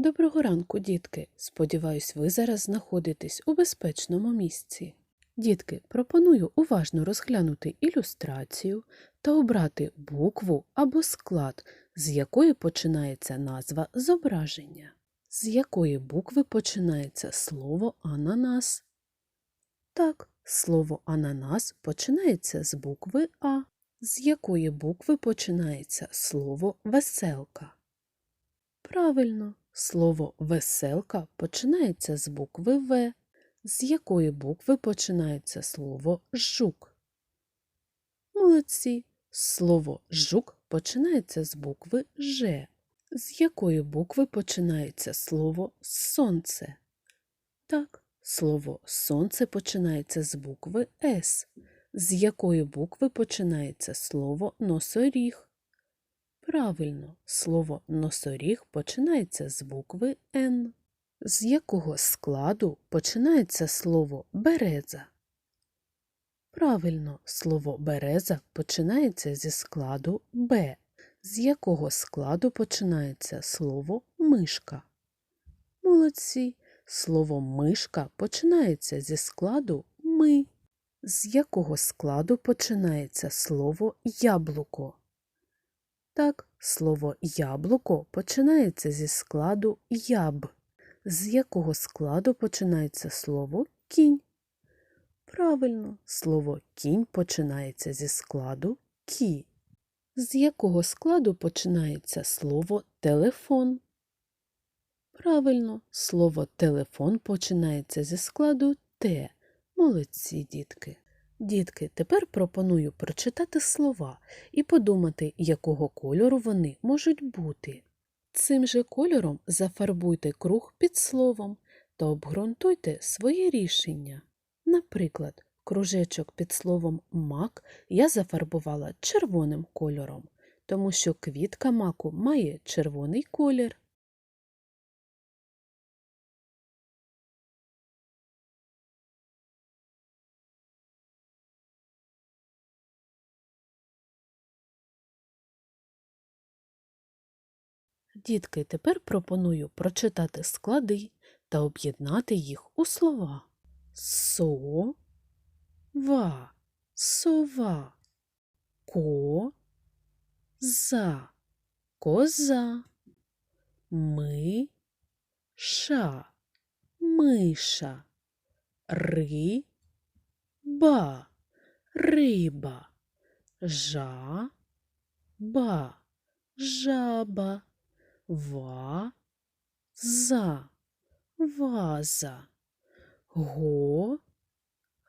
Доброго ранку, дітки. Сподіваюсь, ви зараз знаходитесь у безпечному місці. Дітки, пропоную уважно розглянути ілюстрацію та обрати букву або склад, з якої починається назва зображення. З якої букви починається слово ананас? Так, слово ананас починається з букви А. З якої букви починається слово веселка? Правильно, слово веселка починається з букви В. З якої букви починається слово жук? Молодці. Слово жук починається з букви Ж. З якої букви починається слово сонце? Так, слово сонце починається з букви С. З якої букви починається слово носоріг? Правильно, слово носоріг починається з букви Н. З якого складу починається слово береза? Правильно, слово береза починається зі складу Б. З якого складу починається слово мишка? Молодці. Слово мишка починається зі складу ми. З якого складу починається слово яблуко? Так, слово яблуко починається зі складу яб. З якого складу починається слово кінь? Правильно, слово кінь починається зі складу кі. З якого складу починається слово телефон? Правильно, слово телефон починається зі складу Т. Молодці, дітки. Дітки, тепер пропоную прочитати слова і подумати, якого кольору вони можуть бути. Цим же кольором зафарбуйте круг під словом та обґрунтуйте своє рішення. Наприклад, кружечок під словом мак я зафарбувала червоним кольором, тому що квітка маку має червоний колір. Дітки, тепер пропоную прочитати склади та об'єднати їх у слова. Со, ва, сова, ко, за, коза, ми, ша, миша, ри, ба, риба, жа, ба, жаба ва, за, ваза, го,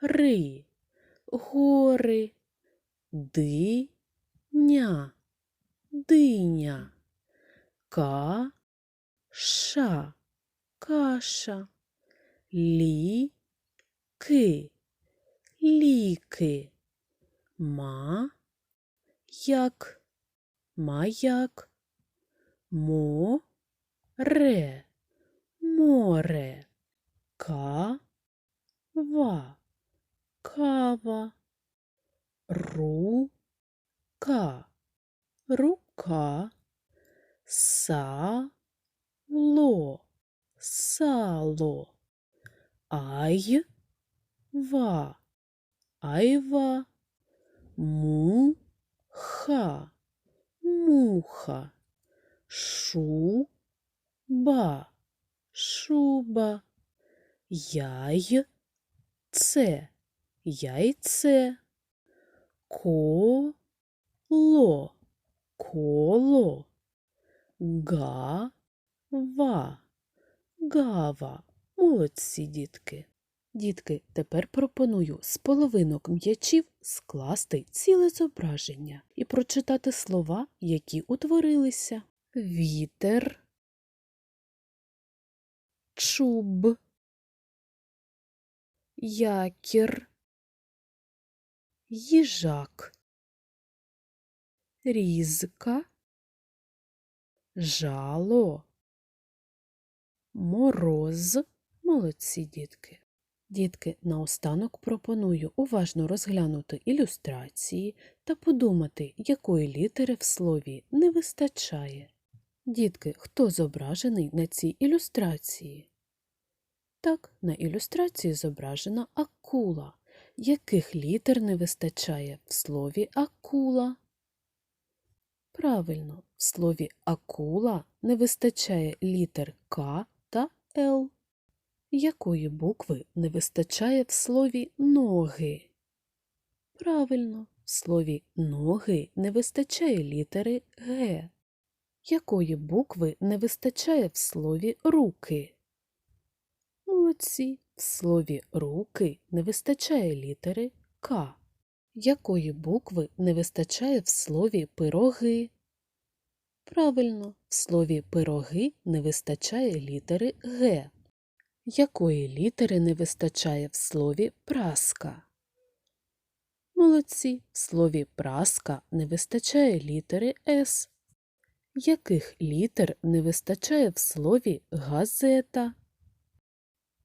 ри, гори, ди, ня, диня, ка, ша, каша, лі, ки, ліки, ма, як, маяк мо, ре, море, ка, ва, кава, ру, ка, рука, са, ло, сало, ай, ва, айва, му, ха, муха шу, ба, шуба, яй, це, яйце, ко, ло, коло, га, ва, гава. Молодці, дітки. Дітки, тепер пропоную з половинок м'ячів скласти ціле зображення і прочитати слова, які утворилися. Вітер, чуб, якір, їжак, різка, жало, мороз. Молодці дітки. Дітки, наостанок пропоную уважно розглянути ілюстрації та подумати, якої літери в слові не вистачає. Дітки, хто зображений на цій ілюстрації? Так, на ілюстрації зображена акула. Яких літер не вистачає в слові акула? Правильно, в слові акула не вистачає літер К та Л. Якої букви не вистачає в слові ноги? Правильно, в слові ноги не вистачає літери Г. Якої букви не вистачає в слові руки? Молодці, в слові руки не вистачає літери К. Якої букви не вистачає в слові пироги? Правильно, в слові пироги не вистачає літери Г. Якої літери не вистачає в слові праска? Молодці, в слові праска не вистачає літери С. Яких літер не вистачає в слові газета?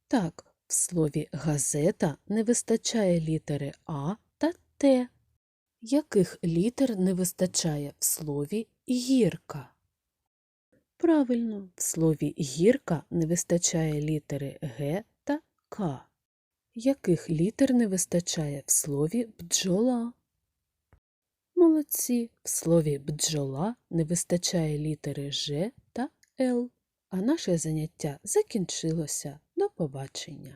Так, в слові газета не вистачає літери А та Т. Яких літер не вистачає в слові гірка? Правильно, в слові гірка не вистачає літери Г та К. Яких літер не вистачає в слові бджола? Молодці, в слові бджола не вистачає літери Ж та Л. А наше заняття закінчилося. До побачення.